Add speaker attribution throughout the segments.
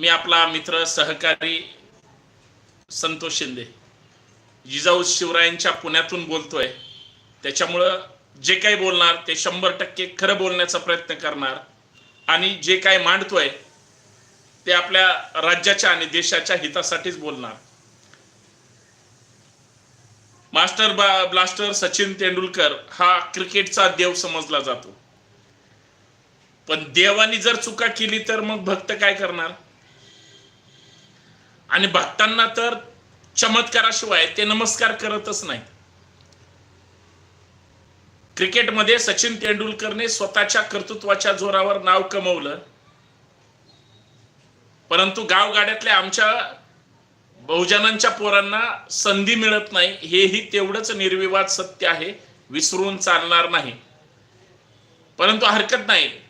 Speaker 1: मी आपला मित्र सहकारी संतोष शिंदे. जिजाऊ शिवरायांच्या पुण्यातून बोलतोय. त्याच्यामुळं जे काही बोलणार ते शंभर टक्के खरं बोलण्याचा प्रयत्न करणार. आणि जे काय मांडतोय ते आपल्या राज्याच्या आणि देशाच्या हितासाठीच बोलणार. मास्टर बा ब्लास्टर सचिन तेंडुलकर हा क्रिकेटचा देव समजला जातो. पण देवानी जर चुका केली तर मग भक्त काय करणार? आणि भक्तांना तर चमत्काराशिवाय ते नमस्कार करतच नाही क्रिकेटमध्ये सचिन तेंडुलकरने स्वतःच्या कर्तृत्वाच्या जोरावर नाव कमवलं. परंतु गावगाड्यातल्या आमच्या बहुजनांच्या पोरांना संधी मिळत नाही. हेही तेवढंच निर्विवाद सत्य आहे. विसरून चालणार नाही. परंतु हरकत नाही.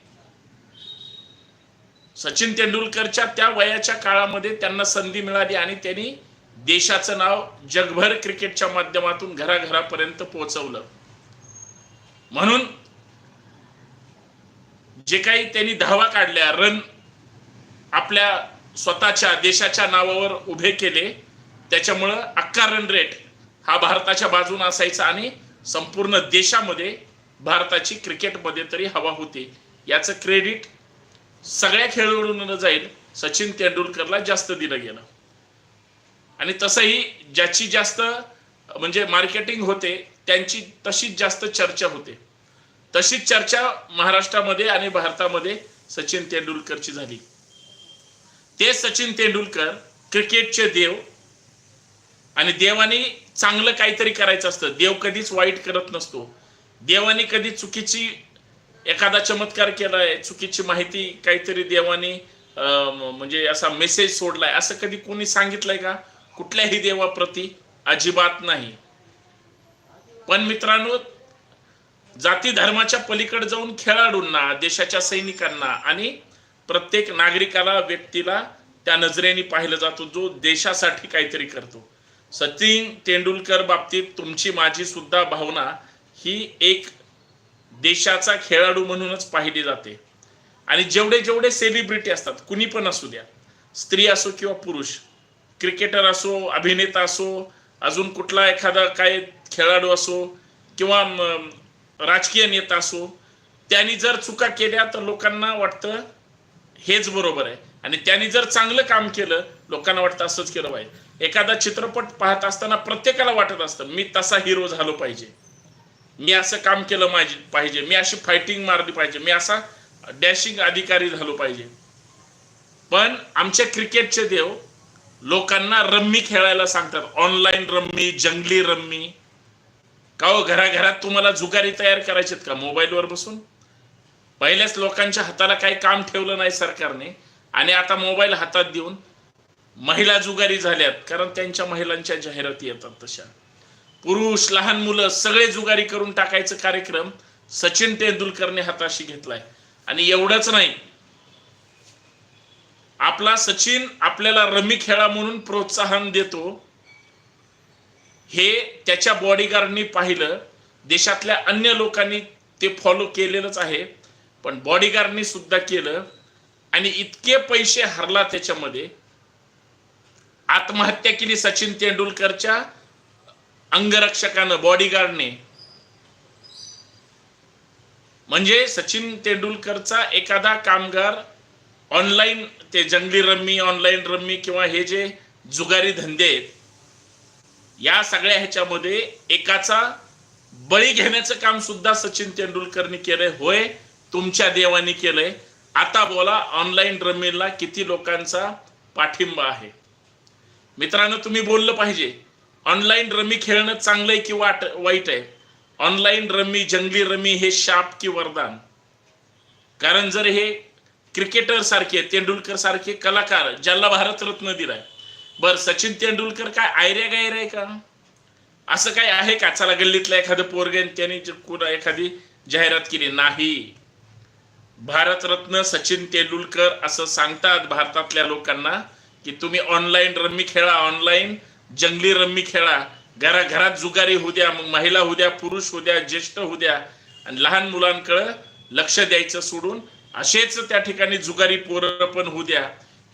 Speaker 1: सचिन तेंडुलकरच्या त्या वयाच्या काळामध्ये त्यांना संधी मिळाली आणि त्यांनी देशाचं नाव जगभर क्रिकेटच्या माध्यमातून घराघरापर्यंत पोहोचवलं. म्हणून जे काही त्यांनी धावा काढल्या रन आपल्या स्वतःच्या देशाच्या नावावर उभे केले त्याच्यामुळं अक्का रन रेट हा भारताच्या बाजून असायचा आणि संपूर्ण देशामध्ये भारताची क्रिकेटमध्ये तरी हवा होती. याचं क्रेडिट सगळ्या खेळाडूंना जाईल. सचिन तेंडुलकरला जास्त दिलं गेलं. आणि तसंही ज्याची जास्त म्हणजे मार्केटिंग होते त्यांची तशीच जास्त चर्चा होते. तशीच चर्चा महाराष्ट्रामध्ये आणि भारतामध्ये सचिन तेंडुलकरची झाली. ते सचिन तेंडुलकर क्रिकेटचे देव आणि देवाने चांगलं काहीतरी करायचं असतं. देव कधीच वाईट करत नसतो. देवाने कधी चुकीची एखादा चमत्कार केलाय चुकीची माहिती काहीतरी देवाने अं, म्हणजे असा मेसेज सोडलाय असं कधी कोणी सांगितलंय का? कुठल्याही देवाप्रती अजिबात नाही. पण मित्रांनो जाती धर्माच्या पलीकडे जाऊन खेळाडूंना देशाच्या सैनिकांना आणि प्रत्येक नागरिकाला व्यक्तीला त्या नजरेने पाहिलं जातो जो देशासाठी काहीतरी करतो. सचिन तेंडुलकर बाबतीत तुमची माझी सुद्धा भावना ही एक देशाचा खेळाडू म्हणूनच पाहिली जाते. आणि जेवढे जेवढे सेलिब्रिटी असतात कुणी पण असू द्या स्त्री असो किंवा पुरुष क्रिकेटर असो अभिनेता असो अजून कुठला एखादा काय खेळाडू असो किंवा राजकीय नेता असो त्यांनी जर चुका केल्या तर लोकांना वाटतं हेच बरोबर आहे. आणि त्यांनी जर चांगलं काम केलं लोकांना वाटतं असंच केलं पाहिजे. एखादा चित्रपट पाहत असताना प्रत्येकाला वाटत असतं मी तसा हिरो झालो पाहिजे. मी असं काम केलं माझे पाहिजे. मी अशी फायटिंग मारली पाहिजे. मी असा डॅशिंग अधिकारी झालो पाहिजे. पण आमच्या क्रिकेटचे देव लोकांना रम्मी खेळायला सांगतात. Online rummy Junglee rummy. का हो घराघरात तुम्हाला जुगारी तयार करायचेत का? मोबाईलवर बसून? पहिल्याच लोकांच्या हाताला काही काम ठेवलं नाही सरकारने. आणि आता मोबाईल हातात देऊन महिला जुगारी झाल्यात. कारण त्यांच्या महिलांच्या जाहिराती येतात तशा. पुरुष लहान मुलं सगळे जुगारी करून टाकायचं कार्यक्रम सचिन तेंडुलकरने हाताशी घेतलाय. आणि एवढंच नाही आपला सचिन आपल्याला रमी खेळा म्हणून प्रोत्साहन देतो. हे त्याच्या बॉडीगार्डनी पाहिलं. देशातल्या अन्य लोकांनी ते फॉलो केलेलंच आहे. पण बॉडीगार्डनी सुद्धा केलं. आणि इतके पैसे हरला त्याच्यामध्ये. आत्महत्या केली सचिन तेंडुलकरच्या. अंगरक्षकानं बॉडीगार्डने म्हणजे सचिन तेंडुलकरचा एखादा कामगार ऑनलाईन ते जंगली रम्मी ऑनलाईन रम्मी किंवा हे जे जुगारी धंदे आहेत या सगळ्या ह्याच्यामध्ये एकाचा बळी घेण्याचं काम सुद्धा सचिन तेंडुलकरने केलंय. होय तुमच्या देवानी केलंय. आता बोला ऑनलाईन रम्मीला किती लोकांचा पाठिंबा आहे? मित्रांनो तुम्ही बोललं पाहिजे. ऑनलाईन रमी खेळणं चांगलं आहे की वाट वाईट आहे? ऑनलाईन रमी जंगली रमी हे शाप की वरदान? कारण जर हे क्रिकेटर सारखे तेंडुलकर सारखे कलाकार ज्याला भारतरत्न दिलाय बर सचिन तेंडुलकर काय आयऱ्या गायऱ्या आहे का? असं काय आहे का? चला गल्लीतला एखादं पोरगे त्यांनी कुणा एखादी जाहिरात केली? नाही. भारतरत्न सचिन तेंडुलकर असं सांगतात भारतातल्या लोकांना की तुम्ही ऑनलाईन रम्मी खेळा ऑनलाईन जंगली रम्मी खेळा. घराघरात जुगारी होऊ द्या मग महिला होऊ द्या पुरुष होऊ द्या ज्येष्ठ होऊ द्या आणि लहान मुलांकडं लक्ष द्यायचं सोडून असेच त्या ठिकाणी जुगारी पोरं पण होऊ द्या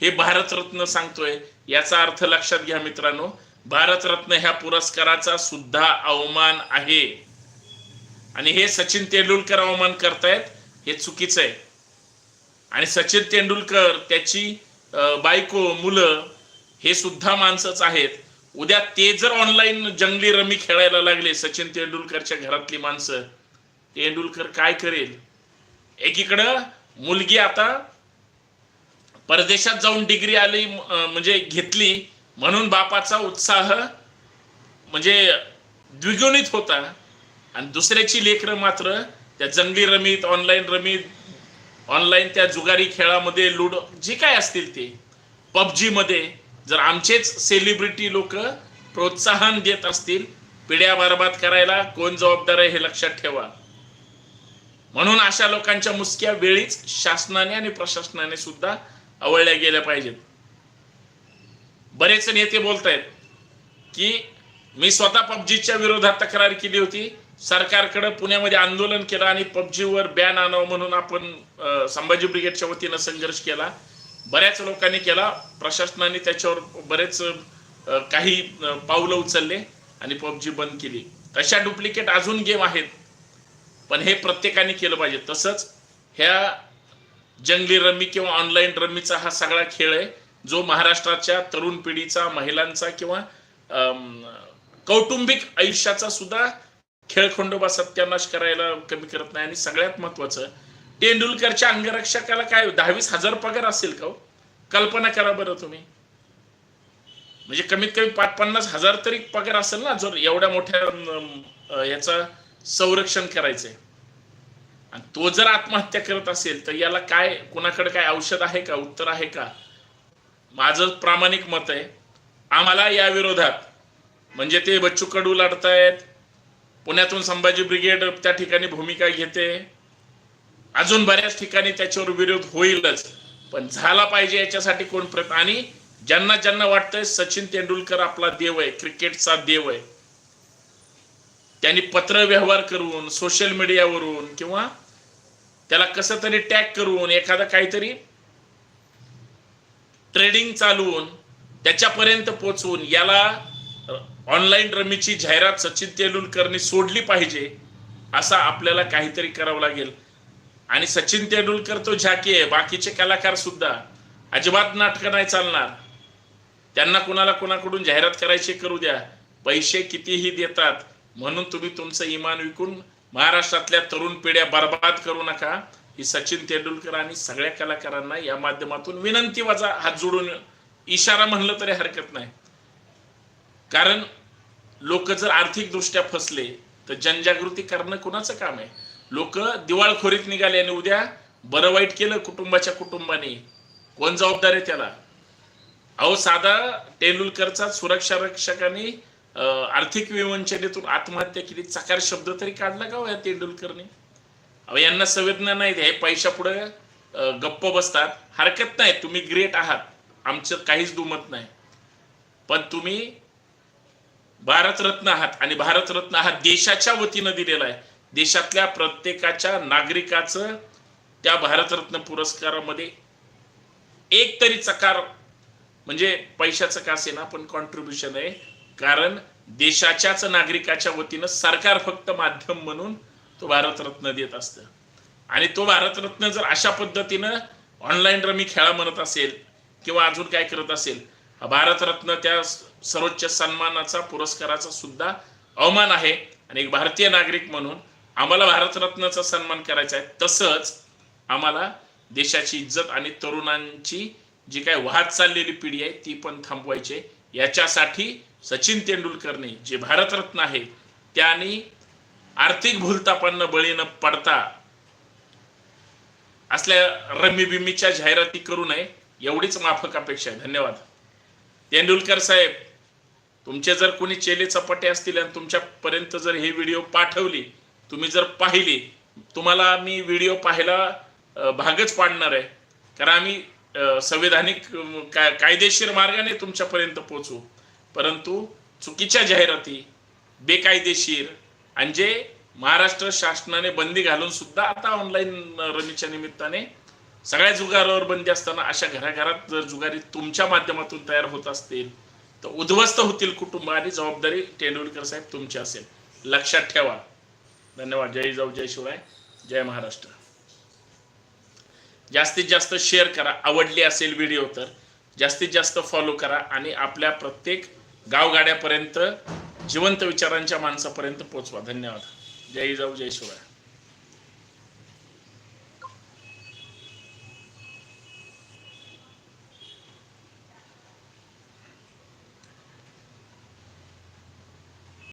Speaker 1: हे भारतरत्न सांगतोय. याचा अर्थ लक्षात घ्या मित्रांनो भारतरत्न ह्या पुरस्काराचा सुद्धा अवमान आहे. आणि हे सचिन तेंडुलकर अवमान करतायत हे चुकीचं आहे. आणि सचिन तेंडुलकर त्याची बायको मुलं हे सुद्धा माणसंच आहेत. उद्या ते जर ऑनलाईन जंगली रमी खेळायला लागले सचिन तेंडुलकरच्या घरातली माणसं तेंडुलकर काय करेल? एकीकडं मुलगी आता परदेशात जाऊन डिग्री आली म्हणजे घेतली म्हणून बापाचा उत्साह म्हणजे द्विगुणित होता. आणि दुसऱ्याची लेकरं मात्र त्या जंगली रमीत ऑनलाईन रमीत ऑनलाईन त्या जुगारी खेळामध्ये लुडो जे काय असतील ते पबजी मध्ये जर आमचेच सेलिब्रिटी लोक प्रोत्साहन देत असतील पिढ्या बरबाद करायला कोण जबाबदार आहे हे लक्षात ठेवा. म्हणून अशा लोकांच्या मुसक्या वेळीच शासनाने आणि प्रशासनाने सुद्धा आवळल्या गेल्या पाहिजेत. बरेच नेते बोलतायत की मी स्वतः पबजीच्या विरोधात तक्रार केली होती. सरकारकडे पुण्यामध्ये आंदोलन केलं आणि पबजीवर बॅन आणावं म्हणून आपण संभाजी ब्रिगेडच्या वतीनं संघर्ष केला. बऱ्याच लोकांनी केला. प्रशासनाने त्याच्यावर बरेच काही पावलं उचलले आणि पबजी बंद केली. तशा डुप्लिकेट अजून गेम आहेत. पण हे प्रत्येकाने केलं पाहिजे. तसंच ह्या जंगली रमी किंवा ऑनलाईन रमीचा हा सगळा खेळ आहे जो महाराष्ट्राच्या तरुण पिढीचा महिलांचा किंवा कौटुंबिक आयुष्याचा सुद्धा खेळखंडोबा सत्यानाश करायला कमी करत नाही आणि सगळ्यात महत्वाचं तेंडुलकरच्या अंगरक्षकाला काय हो? दहावीस हजार पगार असेल का हो? कल्पना करा बरं तुम्ही. म्हणजे कमीत कमी पाच पन्नास हजार तरी पगार असेल ना जर एवढ्या मोठ्या याचा संरक्षण करायचंय. आणि तो जर आत्महत्या करत असेल तर याला काय कुणाकडे काय औषध आहे का उत्तर आहे का? माझं प्रामाणिक मत आहे आम्हाला या विरोधात म्हणजे ते बच्चू कडू लढतायत पुण्यातून संभाजी ब्रिगेड त्या ठिकाणी भूमिका घेते अजून बऱ्याच ठिकाणी त्याच्यावर विरोध होईलच. पण झाला पाहिजे याच्यासाठी कोण प्रयत्न? आणि ज्यांना ज्यांना वाटतंय सचिन तेंडुलकर आपला देव आहे क्रिकेटचा देव आहे त्यांनी पत्र व्यवहार करून सोशल मीडियावरून किंवा त्याला कसं तरी टॅग करून एखादा काहीतरी ट्रेडिंग चालवून त्याच्यापर्यंत पोचवून याला ऑनलाईन रमीची जाहिरात सचिन तेंडुलकरनी सोडली पाहिजे असा आपल्याला काहीतरी करावं लागेल. आणि सचिन तेंडुलकर तो झाकी आहे बाकीचे कलाकार सुद्धा. अजिबात नाटकं नाही चालणार. त्यांना कुणाला कुणाकडून जाहिरात करायची करू द्या. पैसे कितीही देतात. म्हणून तुम्ही तुमचं इमान विकून महाराष्ट्रातल्या तरुण पिढ्या बर्बाद करू नका. ही सचिन तेंडुलकर आणि सगळ्या कलाकारांना या माध्यमातून विनंती वाजा हात जोडून इशारा म्हणलं तरी हरकत नाही. कारण लोक जर आर्थिक दृष्ट्या फसले तर जनजागृती करणं कुणाचं काम आहे? लोक दिवाळखोरीत निघाले आणि उद्या बरं वाईट केलं कुटुंबाच्या कुटुंबाने. कोण जबाबदार आहे त्याला? अहो साधा तेंडुलकरचा सुरक्षा रक्षकाने आर्थिक विवंचनेतून आत्महत्या केली. चकार शब्द तरी काढला का हो या तेंडुलकरने? अहो यांना संवेदना नाही हे पैशा पुढे गप्प बसतात. हरकत नाही. तुम्ही ग्रेट आहात. आमचं काहीच दुमत नाही. पण तुम्ही भारतरत्न आहात आणि भारतरत्न हा देशाच्या वतीनं दिलेला आहे. देशातल्या प्रत्येकाच्या नागरिकाचं त्या भारतरत्न पुरस्कारामध्ये एक तरी चकार म्हणजे पैशाचं का असेना पण कॉन्ट्रीब्युशन आहे. कारण देशाच्याच नागरिकाच्या वतीनं सरकार फक्त माध्यम म्हणून तो भारतरत्न देत असतं. आणि तो भारतरत्न जर अशा पद्धतीनं ऑनलाईन रमी खेळा म्हणत असेल किंवा अजून काय करत असेल भारतरत्न त्या सर्वोच्च सन्मानाचा पुरस्काराचा सुद्धा अवमान आहे. आणि एक भारतीय नागरिक म्हणून आम्हाला भारतरत्नाचा सन्मान करायचा आहे. तसंच आम्हाला देशाची इज्जत आणि तरुणांची जी काय वाहत चाललेली पिढी आहे ती पण थांबवायची आहे. याच्यासाठी सचिन तेंडुलकरने जे भारतरत्न आहे त्यांनी आर्थिक भूलतापांना बळी न पडता असल्या रमी बिमीच्या जाहिराती करू नये एवढीच माफक अपेक्षा आहे. धन्यवाद. तेंडुलकर साहेब तुमचे जर कोणी चेले चपाटे असतील आणि तुमच्यापर्यंत जर हे व्हिडिओ पाठवली तुम्ही जर पाहिली तुम्हाला मी व्हिडिओ पाहायला भागच पाडणार आहे. कारण आम्ही संविधानिक काय कायदेशीर मार्गाने तुमच्यापर्यंत पोचू परंतु चुकीच्या जाहिराती बेकायदेशीर आणि जे महाराष्ट्र शासनाने बंदी घालून सुद्धा आता ऑनलाईन रमीच्या निमित्ताने सगळ्या जुगारावर बंदी असताना अशा घराघरात जर जुगारी तुमच्या माध्यमातून तयार होत असतील तर उद्ध्वस्त होतील कुटुंब आणि जबाबदारी तेंडुलकर साहेब तुमची असेल. लक्षात ठेवा. धन्यवाद. जय जाऊ जय शिवराय. जय महाराष्ट्र. जास्तीत जास्त शेअर करा. आवडली असेल व्हिडिओ तर जास्तीत जास्त फॉलो करा आणि आपल्या प्रत्येक गावगाड्यापर्यंत जिवंत विचारांच्या माणसापर्यंत पोहोचवा. धन्यवाद. जय जाऊ जय शिवराय.